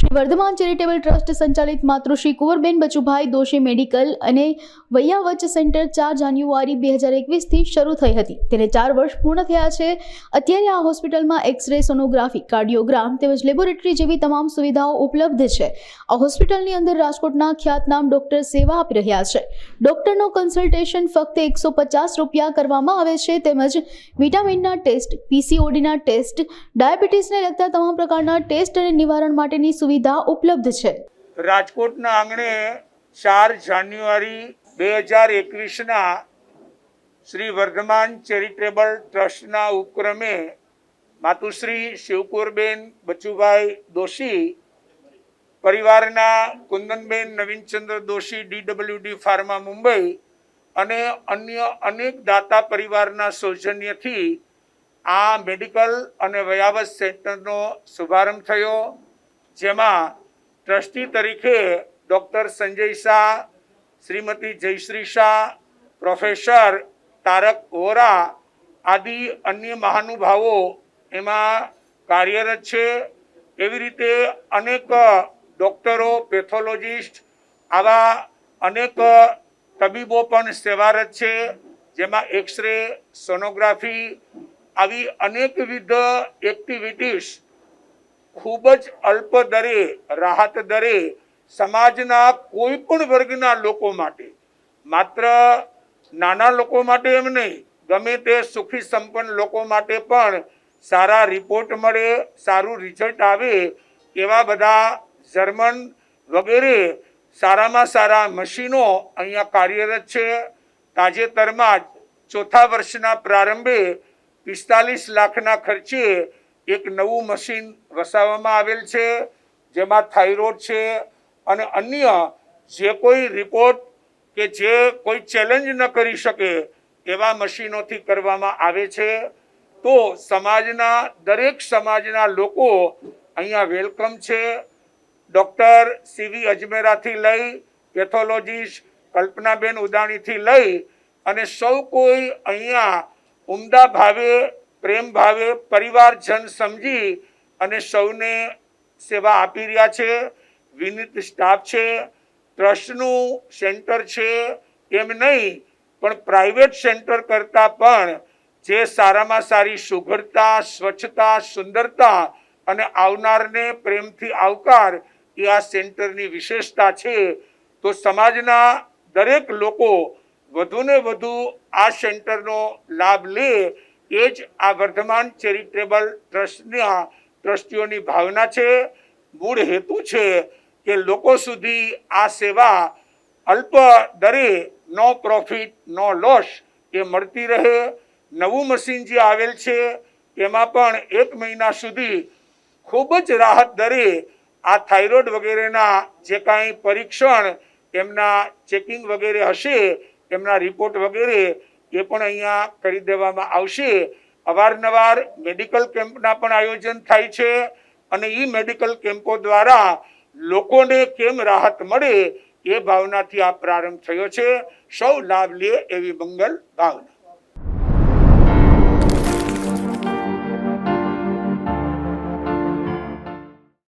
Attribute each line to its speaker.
Speaker 1: Shri Vardhaman charitable trust સંચાલિત માતૃશ્રી Kunvarben Bachubhai Doshi medical અને વૈયાવચ centre ચાર જાન્યુઆરી બે હજાર એકવીસથી શરૂ થઈ હતી. તેને ચાર વર્ષ પૂર્ણ થયા છે. અત્યારે આ હોસ્પિટલમાં એક્સરે, સોનોગ્રાફી, કાર્ડિયોગ્રામ તેમજ લેબોરેટરી જેવી તમામ સુવિધાઓ ઉપલબ્ધ છે. આ હોસ્પિટલની અંદર રાજકોટના ખ્યાતનામ ડોક્ટર સેવા આપી રહ્યા છે. ડોક્ટરનો કન્સલ્ટેશન ફક્ત એકસો પચાસ રૂપિયા કરવામાં આવે છે તેમજ વિટામિનના ટેસ્ટ, પીસીઓડીના ટેસ્ટ, ડાયાબિટીસને લગતા તમામ પ્રકારના ટેસ્ટ અને નિવારણ માટેની સુવિધા ઉપલબ્ધ છે.
Speaker 2: રાજકોટના આંગણે ચાર જાન્યુઆરી બે હજાર એકવીસના શ્રી વર્ધમાન ચેરિટેબલ ટ્રસ્ટના ઉપક્રમે માતુશ્રી શિવકુરબેન બચુભાઈ દોશી, પરિવારના કુંદનબેન નવીનચંદ્ર દોશી ડીડબલ્યુડી ફાર્મા મુંબઈ અને અન્ય અનેક દાતા પરિવારના સૌજન્યથી આ મેડિકલ અને વયાવત સેન્ટરનો શુભારંભ થયો. જેમાં ટ્રસ્ટી તરીકે ડૉક્ટર સંજય શાહ, શ્રીમતી જયશ્રી શાહ, પ્રોફેસર તારક વોરા આદિ અન્ય મહાનુભાવો એમાં કાર્યરત છે. એવી રીતે અનેક ડૉક્ટરો, પેથોલોજિસ્ટ આવા અનેક તબીબો પણ સેવારત છે, જેમાં એક્સરે, સોનોગ્રાફી આવી અનેકવિધ એક્ટિવિટીઝ ખૂબ જ અલ્પ દરે, રાહત દરે સમાજના કોઈ પણ વર્ગના લોકો માટે, માત્ર નાના લોકો માટે એમ નહીં, ગમે તે સુખી સંપન્ન લોકો માટે પણ સારા રિપોર્ટ મળે, સારું રિઝલ્ટ આવે, એવા બધા જર્મન વગેરે સારામાં સારા મશીનો અહીંયા કાર્યરત છે. તાજેતરમાં જ ચોથા વર્ષના પ્રારંભે પિસ્તાલીસ લાખના ખર્ચે એક નવું મશીન વસાવવામાં આવેલ છે, જેમાં થાઇરોઇડ છે અને અન્ય જે કોઈ રિપોર્ટ કે જે કોઈ ચેલેન્જ ન કરી શકે એવા મશીનોથી કરવામાં આવે છે. તો સમાજના, દરેક સમાજના લોકો અહીંયા વેલકમ છે. ડૉક્ટર સીવી અજમેરાથી લઈ, પેથોલોજીસ્ટ કલ્પનાબેન ઉદાણીથી લઈ અને સૌ કોઈ અહીંયા ઉમદા ભાવે પ્રેમ ભાવે પરિવારજન સમજી અને સૌને સેવા આપી રહ્યા છે. વિનીત સ્ટાફ છે, ટ્રસ્ટનું સેન્ટર છે, એમ નહીં, પણ પ્રાઇવેટ સેન્ટર કરતાં પણ જે સારામાં સારી સુઘડતા, સ્વચ્છતા, સુંદરતા અને આવનારને પ્રેમથી આવકાર એ આ સેન્ટરની વિશેષતા છે, તો સમાજના દરેક લોકો વધુને વધુ આ સેન્ટરનો લાભ લે એ જ આ વર્ધમાન ચેરિટેબલ ટ્રસ્ટના ટ્રસ્ટીઓની ભાવના છે. મૂળ હેતુ છે કે લોકો સુધી આ સેવા અલ્પ દરે નો પ્રોફિટ નો લોસ એ મળતી રહે. નવું મશીન જે આવેલ છે એમાં પણ એક મહિના સુધી ખૂબ જ રાહત દરે આ થાઇરોઇડ વગેરેના જે કાંઈ પરીક્ષણ, એમના ચેકિંગ વગેરે હશે, એમના રિપોર્ટ વગેરે એ પણ અહીંયા કરી દેવામાં આવશે. અવારનવાર મેડિકલ કેમ્પના પણ આયોજન થાય છે અને એ મેડિકલ કેમ્પો દ્વારા લોકોને કેમ રાહત મળે એ ભાવનાથી આ પ્રારંભ થયો છે. સૌ લાભ લે એવી મંગલ ભાવના.